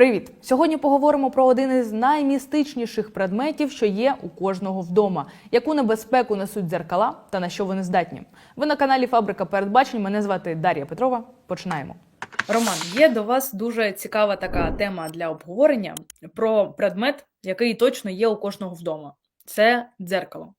Привіт! Сьогодні поговоримо про один із наймістичніших предметів, що є у кожного вдома. Яку небезпеку несуть дзеркала та на що вони здатні? Ви на каналі Фабрика передбачень. Мене звати Дар'я Петрова. Починаємо. Роман, є до вас дуже цікава така тема для обговорення про предмет, який точно є у кожного вдома. Це дзеркало.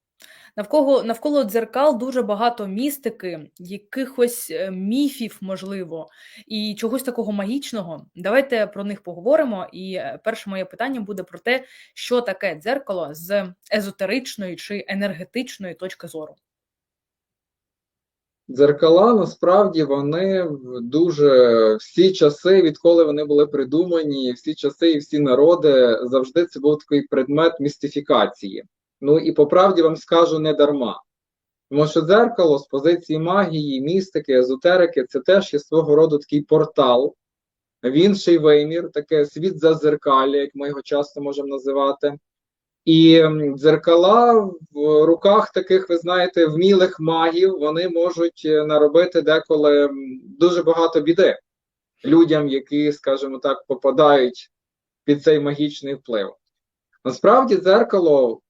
Навколо, навколо дзеркал дуже багато містики, якихось е, міфів, можливо, і чогось такого магічного. Давайте про них поговоримо. І е, перше моє питання буде про те, що таке дзеркало з езотеричної чи енергетичної точки зору. Дзеркала насправді вони дуже всі часи, відколи вони були придумані, всі часи і всі народи завжди це був такий предмет містифікації. Ну і по правді вам скажу не дарма. Тому що дзеркало з позиції магії, містики, езотерики це теж є свого роду такий портал в інший вимір, таке світ зазеркалля, як ми його часто можемо називати. І дзеркала в руках таких, ви знаєте, вмілих магів, вони можуть е, наробити деколи дуже багато біди людям, які, скажімо так, попадають під цей магічний вплив. Насправді, дзеркало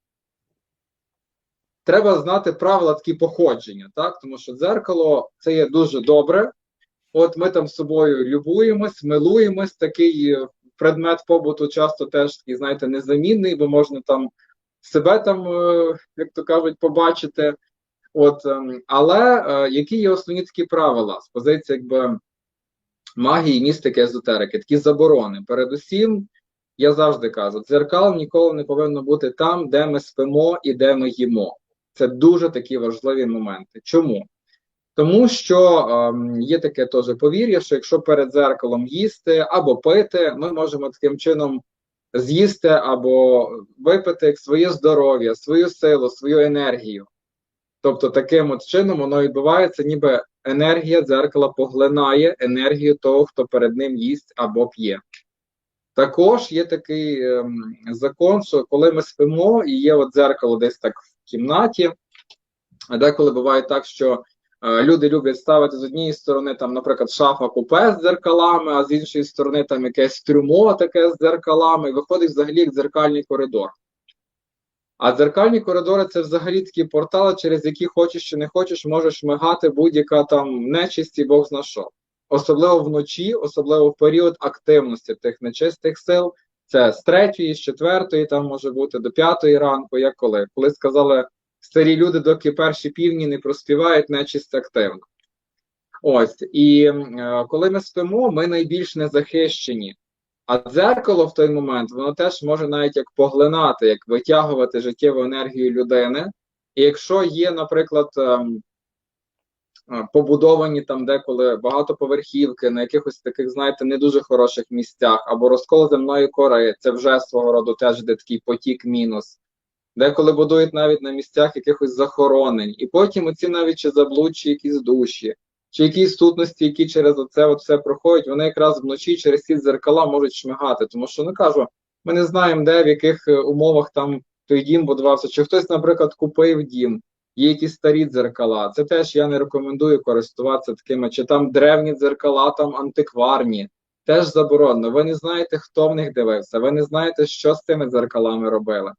треба знати правила такі походження, так? Тому що дзеркало це є дуже добре. От ми там з собою любуємось, милуємось, такий е, предмет побуту часто теж такий, знаєте, незамінний, бо можна там себе там, е, як то кажуть, побачити. От, ем, але е, які є основні такі правила з позиції якби магії, містики, езотерики, такі заборони. Передусім, я завжди кажу, дзеркал ніколи не повинно бути там, де ми спимо і де ми їмо. Це дуже такі важливі моменти. Чому? Тому що ем, є таке теж повір'я, що якщо перед дзеркалом їсти або пити, ми можемо таким чином з'їсти або випити своє здоров'я, свою силу, свою енергію. Тобто таким от чином воно відбувається, ніби енергія дзеркала поглинає енергію того, хто перед ним їсть або п'є. Також є такий ем, закон, що коли ми спимо і є от дзеркало десь так в кімнаті, деколи буває так, що е, люди люблять ставити з однієї сторони, там, наприклад, шафа купе з дзеркалами, а з іншої сторони там якесь трюмо таке з дзеркалами, і виходить взагалі як дзеркальний коридор. А дзеркальні коридори це взагалі такі портали, через які хочеш чи не хочеш, можеш мигати будь-яка там і Бог зна що. Особливо вночі, особливо в період активності тих нечистих сил. Це з третьої, з четвертої, там може бути до п'ятої ранку, як коли. Коли сказали старі люди, доки перші півні не проспівають, нечисть активна. Ось, і е, коли ми спимо, ми найбільш незахищені. А дзеркало в той момент, воно теж може навіть як поглинати, як витягувати життєву енергію людини. І якщо є, наприклад, ем, побудовані там деколи багатоповерхівки на якихось таких, знаєте, не дуже хороших місцях, або розкол земної кори, це вже свого роду теж йде такий потік мінус. Деколи будують навіть на місцях якихось захоронень, і потім оці навіть чи заблудші якісь душі, чи якісь сутності, які через оце от все проходять, вони якраз вночі через ці дзеркала можуть шмигати. Тому що ну кажу, ми не знаємо, де в яких е, умовах там той дім будувався, чи хтось, наприклад, купив дім, є якісь старі дзеркала. Це теж я не рекомендую користуватися такими, чи там древні дзеркала, там антикварні. Теж заборонено. Ви не знаєте, хто в них дивився, ви не знаєте, що з цими дзеркалами робили.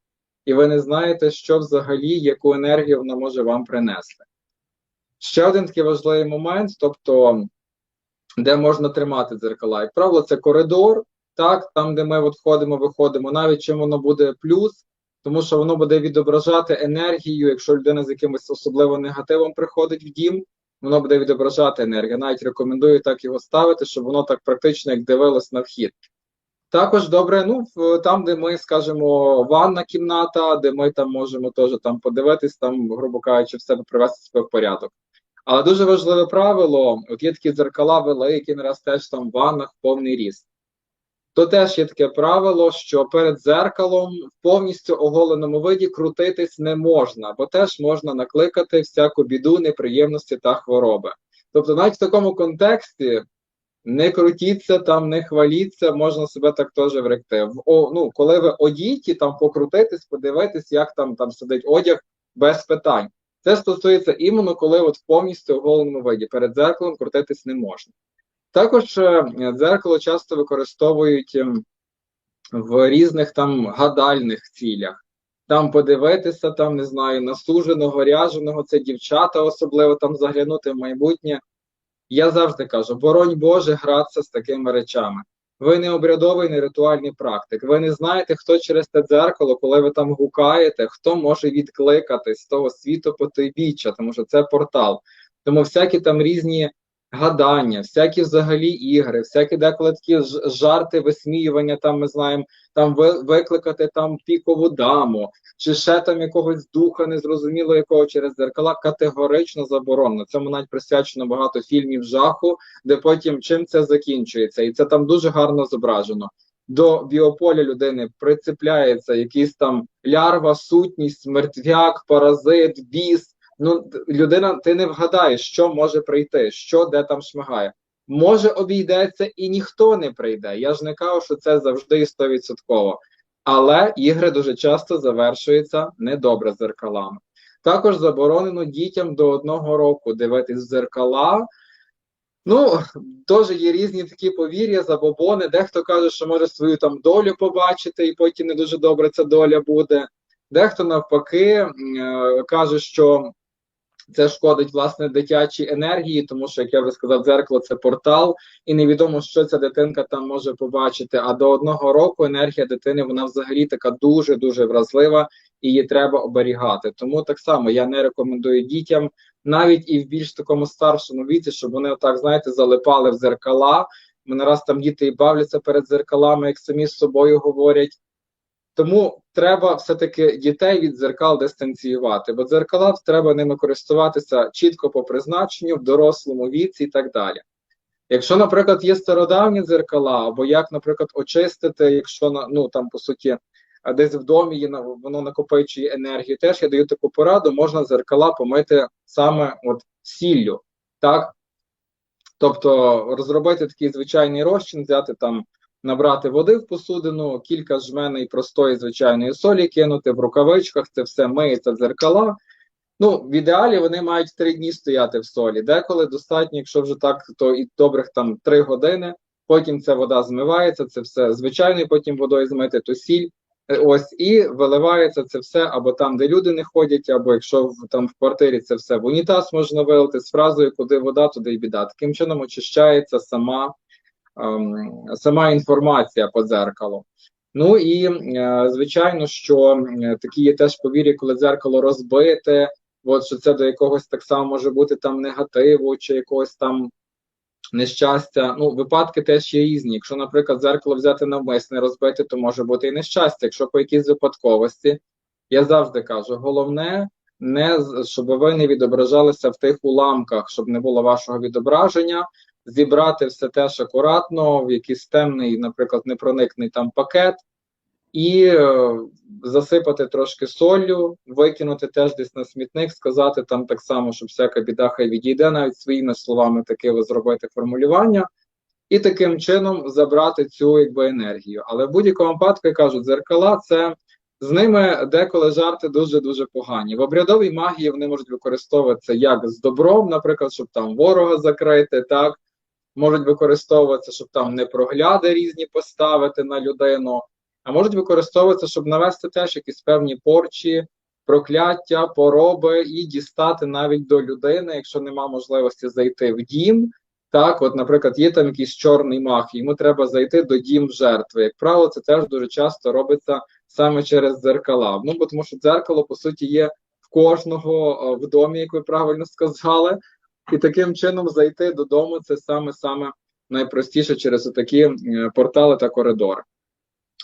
І ви не знаєте, що взагалі, яку енергію вона може вам принести. Ще один такий важливий момент, тобто, де можна тримати дзеркала. Як правило, це коридор, так, там, де ми от входимо, виходимо, навіть чим воно буде плюс, тому що воно буде відображати енергію, якщо людина з якимось особливо негативом приходить в дім, воно буде відображати енергію. Навіть рекомендую так його ставити, щоб воно так практично як дивилось на вхід. Також добре, ну там, де ми, скажімо, ванна кімната, де ми там можемо теж там подивитись, там, грубо кажучи, в себе привести себе в порядок. Але дуже важливе правило: от є такі дзеркала великі, не раз теж там в ваннах повний ріст. То теж є таке правило, що перед дзеркалом в повністю оголеному виді крутитись не можна, бо теж можна накликати всяку біду, неприємності та хвороби. Тобто, навіть в такому контексті не крутіться там, не хваліться, можна себе так теж вректи. В, ну, коли ви одіті, там покрутитись, подивитись, як там, там сидить одяг без питань. Це стосується іменно коли от в повністю оголеному виді. Перед дзеркалом крутитись не можна. Також е, дзеркало часто використовують ем, в різних там гадальних цілях. Там подивитися, там не знаю, насуженого, ряженого, це дівчата, особливо там заглянути в майбутнє. Я завжди кажу: боронь Боже, гратися з такими речами. Ви не обрядовий, не ритуальний практик. Ви не знаєте, хто через те дзеркало, коли ви там гукаєте, хто може відкликатись з того світу потойбіччя, тому що це портал. Тому всякі там різні гадання, всякі взагалі ігри, всякі деколи такі жарти, висміювання, там ми знаємо, там ви- викликати там пікову даму, чи ще там якогось духа, незрозуміло якого через дзеркала, категорично заборонено. Цьому навіть присвячено багато фільмів жаху, де потім чим це закінчується, і це там дуже гарно зображено. До біополя людини прицепляється якийсь там лярва, сутність, мертвяк, паразит, біс. Ну, людина, ти не вгадаєш, що може прийти, що де там шмагає. Може, обійдеться і ніхто не прийде. Я ж не кажу, що це завжди і стовідсотково. Але ігри дуже часто завершуються недобре зеркалами. Також заборонено дітям до одного року дивитись в зеркала. Ну, теж є різні такі повір'я, забобони. Дехто каже, що може свою там долю побачити, і потім не дуже добре ця доля буде. Дехто навпаки е, каже, що це шкодить власне дитячій енергії, тому що, як я вже сказав, дзеркало це портал, і невідомо, що ця дитинка там може побачити. А до одного року енергія дитини вона взагалі така дуже дуже вразлива, і її треба оберігати. Тому так само я не рекомендую дітям, навіть і в більш такому старшому віці, щоб вони отак, знаєте, залипали в зеркала. Мене раз там діти і бавляться перед зеркалами, як самі з собою говорять. Тому треба все-таки дітей від дзеркал дистанціювати, бо дзеркала треба ними користуватися чітко по призначенню в дорослому віці і так далі. Якщо, наприклад, є стародавні дзеркала, або як, наприклад, очистити, якщо ну там по суті десь в домі є, воно накопичує енергію, теж я даю таку пораду, можна дзеркала помити саме от сіллю, так? Тобто розробити такий звичайний розчин, взяти там набрати води в посудину, кілька жменей простої звичайної солі кинути в рукавичках, це все миється дзеркала. Ну, в ідеалі вони мають три дні стояти в солі. Деколи достатньо, якщо вже так, то і добрих там три години. Потім ця вода змивається, це все звичайною потім водою змити, то сіль. Е, Ось і виливається це все або там, де люди не ходять, або якщо в, там в квартирі це все в унітаз можна вилити з фразою, куди вода, туди й біда. Таким чином очищається сама сама інформація по дзеркалу. Ну і е, звичайно, що е, такі є теж повір'я, коли дзеркало розбите, от що це до якогось так само може бути там негативу чи якогось там нещастя. Ну, випадки теж є різні. Якщо, наприклад, дзеркало взяти навмисне розбити, то може бути і нещастя. Якщо по якійсь випадковості, я завжди кажу, головне. Не щоб ви не відображалися в тих уламках, щоб не було вашого відображення, зібрати все теж акуратно, в якийсь темний, наприклад, непроникний там пакет, і е, засипати трошки солью, викинути теж десь на смітник, сказати там так само, щоб всяка біда хай відійде, навіть своїми словами таке зробити формулювання, і таким чином забрати цю якби енергію. Але в будь-якому випадку я кажу, дзеркала це. З ними деколи жарти дуже-дуже погані. В обрядовій магії вони можуть використовуватися як з добром, наприклад, щоб там ворога закрити, так можуть використовуватися, щоб там непрогляди різні поставити на людину, а можуть використовуватися, щоб навести теж якісь певні порчі, прокляття, пороби і дістати навіть до людини, якщо нема можливості зайти в дім. Так, от, наприклад, є там якийсь чорний мах, йому треба зайти до дім жертви. Як правило, це теж дуже часто робиться саме через дзеркала. Ну, бо тому що дзеркало, по суті, є в кожного е, в домі, як ви правильно сказали, і таким чином зайти додому це саме саме найпростіше через такі е, портали та коридори.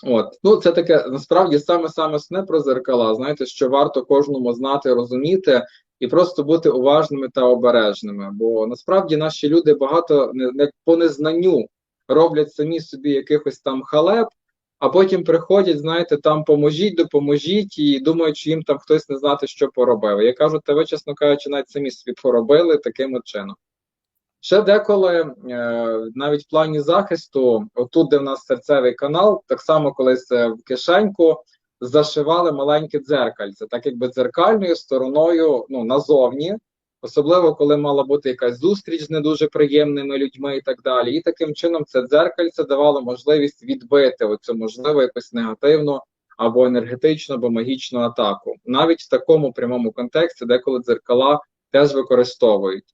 От, ну це таке насправді саме саме основне про зеркала. Знаєте, що варто кожному знати, розуміти і просто бути уважними та обережними. Бо насправді наші люди багато не, не по незнанню роблять самі собі якихось там халеп, а потім приходять, знаєте, там поможіть, допоможіть, і думають, що їм там хтось не знати, що поробив. Я кажу, та ви, чесно кажучи, навіть самі собі поробили таким чином. Ще деколи, е, навіть в плані захисту, отут, де в нас серцевий канал, так само колись е, в кишеньку зашивали маленьке дзеркальце, так якби дзеркальною стороною ну, назовні. Особливо коли мала бути якась зустріч з не дуже приємними людьми і так далі. І таким чином це дзеркальце давало можливість відбити оцю можливо якусь негативну або енергетичну, або магічну атаку. Навіть в такому прямому контексті, деколи дзеркала теж використовують.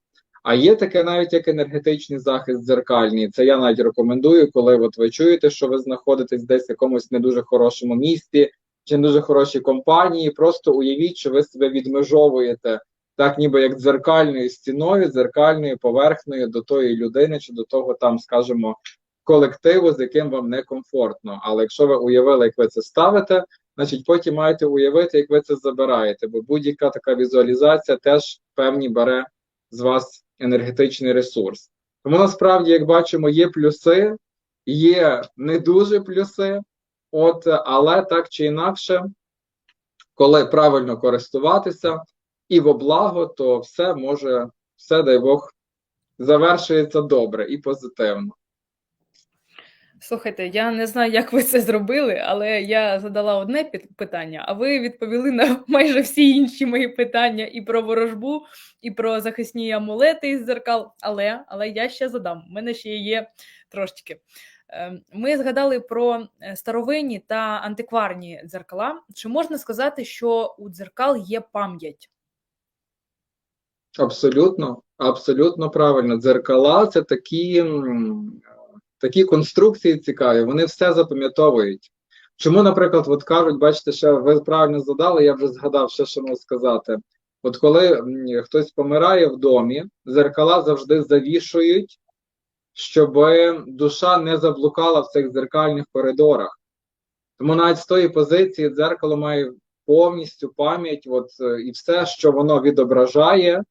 А є таке навіть як енергетичний захист дзеркальний. Це я навіть рекомендую, коли от ви чуєте, що ви знаходитесь десь в якомусь не дуже хорошому місті чи не дуже хорошій компанії. Просто уявіть, що ви себе відмежовуєте так, ніби як дзеркальною стіною, дзеркальною поверхнею до тої людини чи до того там, скажімо, колективу, з яким вам некомфортно. Але якщо ви уявили, як ви це ставите, значить потім маєте уявити, як ви це забираєте, бо будь-яка така візуалізація теж певні бере з вас енергетичний ресурс. Тому насправді, як бачимо, є плюси, є не дуже плюси, от, але так чи інакше, коли правильно користуватися і во благо, то все може, все, дай Бог, завершується добре і позитивно. Слухайте, я не знаю, як ви це зробили, але я задала одне питання, а ви відповіли на майже всі інші мої питання і про ворожбу, і про захисні амулети із дзеркал. Але, але я ще задам. У мене ще є трошечки. Ем, Ми згадали про е, старовинні та антикварні дзеркала. Чи можна сказати, що у дзеркал є пам'ять? Абсолютно, абсолютно правильно. Дзеркала це такі, такі конструкції цікаві, вони все запам'ятовують. Чому, наприклад, от кажуть, бачите, ще ви правильно задали, я вже згадав ще, що можу сказати. От коли хтось помирає в домі, дзеркала завжди завішують, щоб душа не заблукала в цих дзеркальних коридорах. Тому навіть з тої позиції дзеркало має повністю пам'ять, от, е, і все, що воно відображає,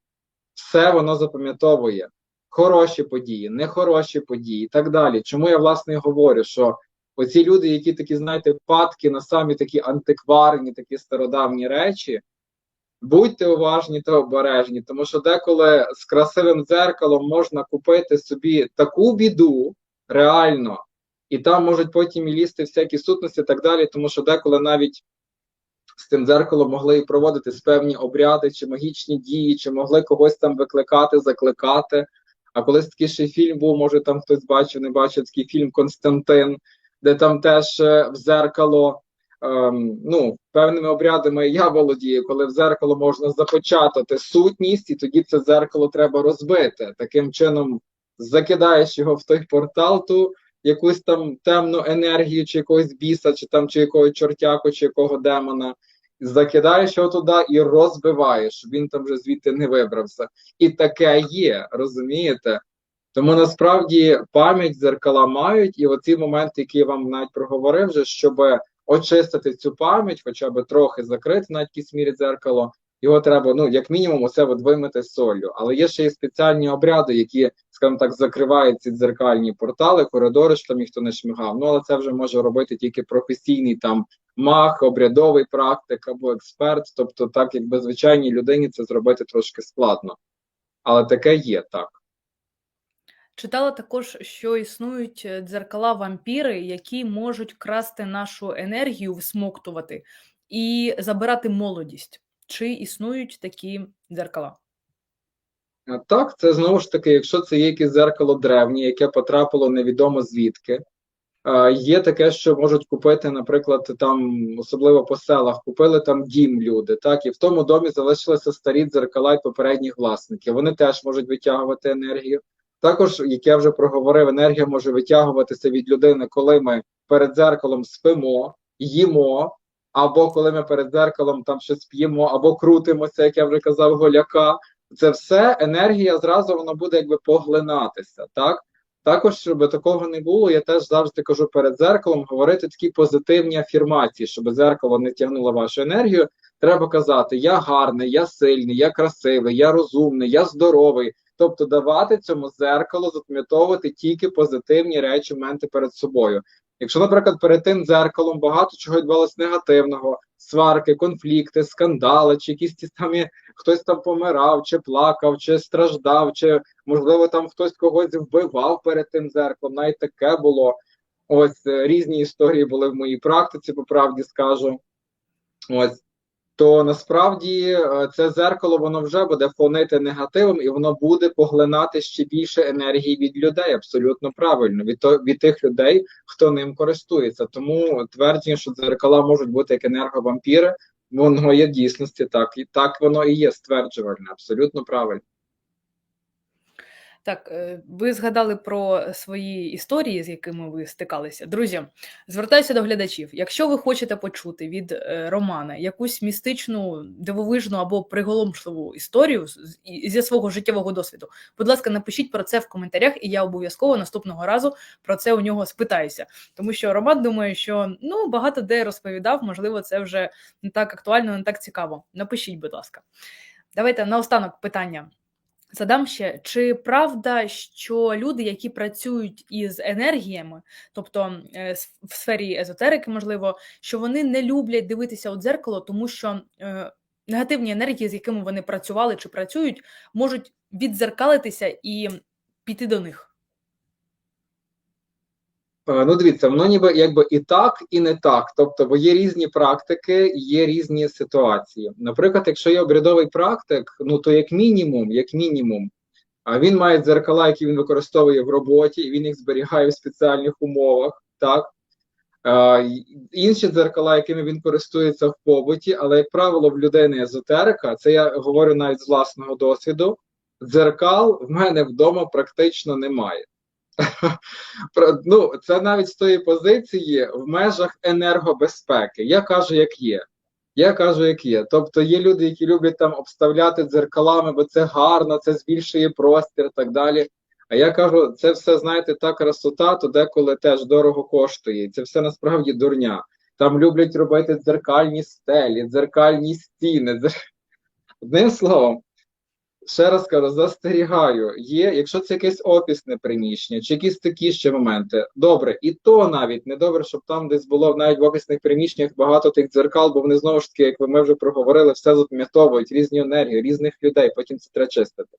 все воно запам'ятовує. Хороші події, нехороші події і так далі. Чому я власне і говорю, що оці люди, які такі, знаєте, падки на самі такі антикварні, такі стародавні речі, будьте уважні та обережні, тому що деколи з красивим дзеркалом можна купити собі таку біду, реально, і там можуть потім і лізти всякі сутності і так далі, тому що деколи навіть з тим дзеркалом могли і проводити певні обряди, чи магічні дії, чи могли когось там викликати, закликати. А колись такий ще фільм був, може там хтось бачив, не бачив такий фільм Константин, де там теж е, в зеркало, ем, ну, певними обрядами я володію, коли в зеркало можна започатати сутність, і тоді це зеркало треба розбити. Таким чином закидаєш його в той портал, ту якусь там темну енергію, чи якогось біса, чи там чи якогось чортяку, чи якого демона. Закидаєш його туди і розбиваєш, він там вже звідти не вибрався. І таке є, розумієте? Тому насправді пам'ять дзеркала мають, і оці моменти, які я вам навіть проговорив, вже, щоб очистити цю пам'ять, хоча б трохи закрити на якійсь мірі дзеркало, його треба, ну, як мінімум, усе от вимити солью. Але є ще й спеціальні обряди, які, скажімо так, закривають ці дзеркальні портали, коридори, що там ніхто не шмигав. Ну, але це вже може робити тільки професійний там маг, обрядовий практик або експерт. Тобто, так якби звичайній людині це зробити трошки складно. Але таке є так. Читала також, що існують е, дзеркала вампіри, які можуть красти нашу енергію, всмоктувати і забирати молодість. Чи існують такі дзеркала? Так, це знову ж таки, якщо це є якесь зеркало древнє, яке потрапило невідомо звідки. Є таке, що можуть купити, наприклад, там, особливо по селах, купили там дім люди, так, і в тому домі залишилися старі дзеркала й попередніх власників. Вони теж можуть витягувати енергію. Також, як я вже проговорив, енергія може витягуватися від людини, коли ми перед дзеркалом спимо, їмо, або коли ми перед дзеркалом там щось п'ємо, або крутимося, як я вже казав, голяка. Це все енергія зразу воно буде якби поглинатися, так? Також, щоб такого не було, я теж завжди кажу перед дзеркалом говорити такі позитивні афірмації, щоб дзеркало не тягнуло вашу енергію. Треба казати: я гарний, я сильний, я красивий, я розумний, я здоровий. Тобто давати цьому зеркалу запам'ятовувати тільки позитивні речі, моменти перед собою. Якщо, наприклад, перед тим дзеркалом багато чого відбувалося негативного, сварки, конфлікти, скандали, чи якісь ті самі хтось там помирав, чи плакав, чи страждав, чи можливо там хтось когось вбивав перед тим дзеркалом, навіть таке було. Ось е, різні історії були в моїй практиці, по правді скажу. Ось. То насправді е, це зеркало воно вже буде фонити негативом, і воно буде поглинати ще більше енергії від людей. Абсолютно правильно, від то від тих людей, хто ним користується. Тому твердження, що дзеркала можуть бути як енерговампіри, воно є в дійсності так, і так воно і є стверджувальне, абсолютно правильно. Так, е, ви згадали про свої історії, з якими ви стикалися. Друзі, звертаюся до глядачів. Якщо ви хочете почути від е, Романа якусь містичну, дивовижну або приголомшливу історію зі свого життєвого досвіду, будь ласка, напишіть про це в коментарях, і я обов'язково наступного разу про це у нього спитаюся. Тому що Роман думає, що ну багато де розповідав, можливо, це вже не так актуально, не так цікаво. Напишіть, будь ласка. Давайте наостанок питання. Задам ще, чи правда, що люди, які працюють із енергіями, тобто е, в сфері езотерики, можливо, що вони не люблять дивитися у дзеркало, тому що е, негативні енергії, з якими вони працювали чи працюють, можуть віддзеркалитися і піти до них. Е, Ну, дивіться, воно ніби якби і так, і не так. Тобто, бо є різні практики, є різні ситуації. Наприклад, якщо є обрядовий практик, ну то як мінімум, як мінімум, він має дзеркала, які він використовує в роботі, і він їх зберігає в спеціальних умовах, так. Е, інші дзеркала, якими він користується в побуті, але, як правило, в людей не езотерика, це я говорю навіть з власного досвіду. Дзеркал в мене вдома практично немає. Ну, це навіть з тої позиції в межах енергобезпеки. Я кажу, як є. Я кажу, як є. Тобто є люди, які люблять там обставляти дзеркалами, бо це гарно, це збільшує простір і так далі. А я кажу, це все, знаєте, та красота, то деколи теж дорого коштує. Це все насправді дурня. Там люблять робити дзеркальні стелі, дзеркальні стіни. Одним словом, ще раз кажу, застерігаю, є, якщо це якесь офісне приміщення, чи якісь такі ще моменти, добре, і то навіть не добре, щоб там десь було навіть в офісних приміщеннях багато тих дзеркал, бо вони знову ж таки, як ми вже проговорили, все запам'ятовують, різні енергії, різних людей, потім це треба чистити.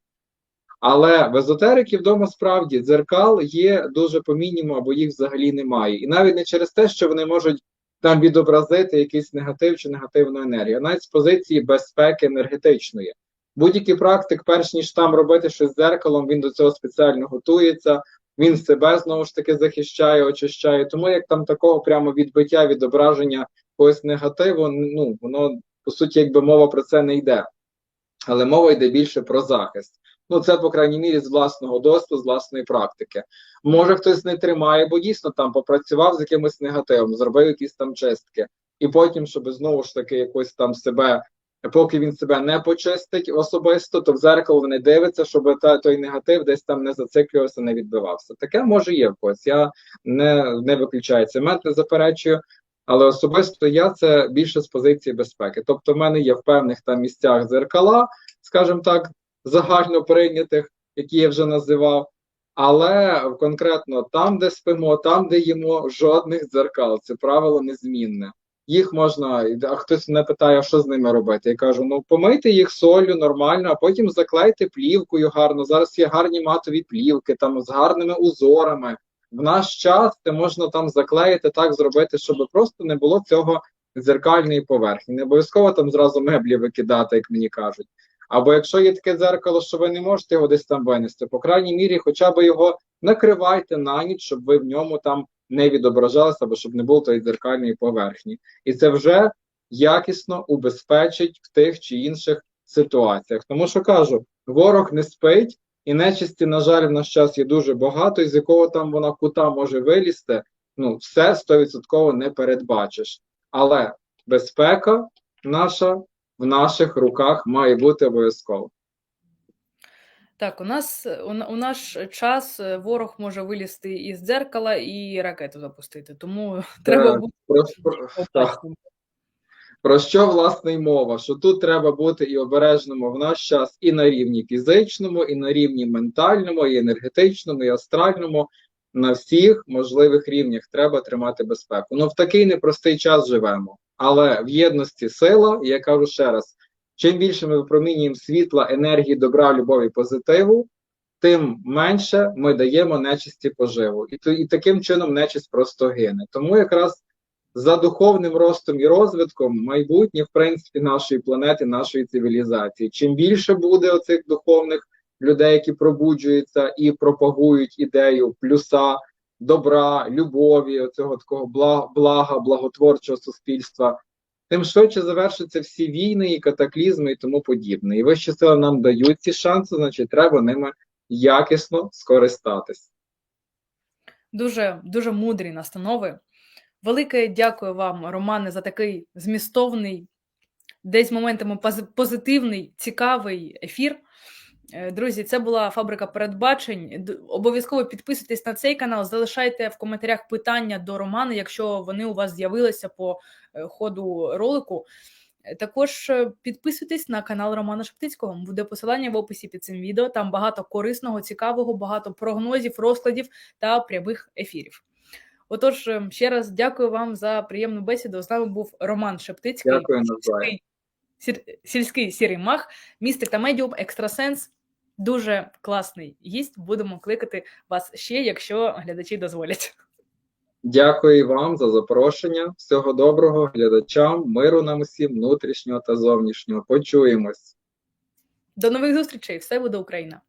Але в езотерики вдома справді дзеркал є дуже по мінімуму, або їх взагалі немає. І навіть не через те, що вони можуть там відобразити якийсь негатив чи негативну енергію, навіть з позиції безпеки енергетичної. Будь-який практик, перш ніж там робити щось з дзеркалом, він до цього спеціально готується, він себе знову ж таки захищає, очищає. Тому як там такого прямо відбиття, відображення когось негативу, ну воно по суті, якби мова про це не йде. Але мова йде більше про захист. Ну, це, по крайній мірі, з власного досвіду, з власної практики. Може, хтось не тримає, бо дійсно там попрацював з якимось негативом, зробив якісь там чистки, і потім, щоб знову ж таки якось там себе, поки він себе не почистить особисто, то в зеркало не дивиться, щоб та, той негатив десь там не зациклювався, не відбивався. Таке може є в когось. Я не, не виключаю цей момент, не заперечую. Але особисто я це більше з позиції безпеки. Тобто, в мене є в певних там місцях дзеркала, скажімо так, загально прийнятих, які я вже називав. Але конкретно там, де спимо, там, де їмо, жодних дзеркал. Це правило незмінне. Їх можна, а хтось мене питає, що з ними робити. Я кажу: ну помийте їх солью нормально, а потім заклейте плівкою гарно. Зараз є гарні матові плівки, там з гарними узорами. В наш час це можна там заклеїти, так зробити, щоб просто не було цього дзеркальної поверхні. Не обов'язково там зразу меблі викидати, як мені кажуть. Або якщо є таке дзеркало, що ви не можете його десь там винести, по крайній мірі, хоча б його накривайте на ніч, щоб ви в ньому там не відображалися, або щоб не було тої дзеркальної поверхні. І це вже якісно убезпечить в тих чи інших ситуаціях. Тому що кажу, ворог не спить, і нечисті, на жаль, в наш час є дуже багато, і з якого там вона кута може вилізти, ну все стовідсотково не передбачиш. Але безпека наша в наших руках має бути обов'язково. Так, у нас у, на- у наш час е, ворог може вилізти із дзеркала і ракету запустити. Тому треба бути Про, про, так. Про що власне й мова? Що тут треба бути і обережному в наш час і на рівні фізичному, і на рівні ментальному, і енергетичному, і астральному. На всіх можливих рівнях треба тримати безпеку. Ну в такий непростий час живемо. Але в єдності сила, і я кажу ще раз: чим більше ми випромінюємо світла, енергії, добра, любові, позитиву, тим менше ми даємо нечисті поживу. І, то, і таким чином нечисть просто гине. Тому якраз за духовним ростом і розвитком майбутнє, в принципі, нашої планети, нашої цивілізації. Чим більше буде оцих духовних людей, які пробуджуються і пропагують ідею плюса, добра, любові, оцього такого блага, благотворчого суспільства, тим швидше завершаться всі війни і катаклізми і тому подібне. І вищі сили нам дають ці шанси, значить, треба ними якісно скористатись. Дуже дуже мудрі настанови. Велике дякую вам, Романе, за такий змістовний, десь моментами позитивний, цікавий ефір. Е, Друзі, це була фабрика передбачень. Обов'язково підписуйтесь на цей канал, залишайте в коментарях питання до Романа, якщо вони у вас з'явилися по е, ходу ролику. Е, Також підписуйтесь на канал Романа Шептицького. Буде посилання в описі під цим відео. Там багато корисного, цікавого, багато прогнозів, розкладів та прямих ефірів. Отож, е, ще раз дякую вам за приємну бесіду. З нами був Роман Шептицький, Дякую. Сільський, сір- сільський сірий мах, містик та медіум, екстрасенс. Дуже класний гість. Будемо кликати вас ще, якщо глядачі дозволять. Дякую вам за запрошення. Всього доброго глядачам, миру нам усім, внутрішнього та зовнішнього. Почуємось. До нових зустрічей! Все буде Україна!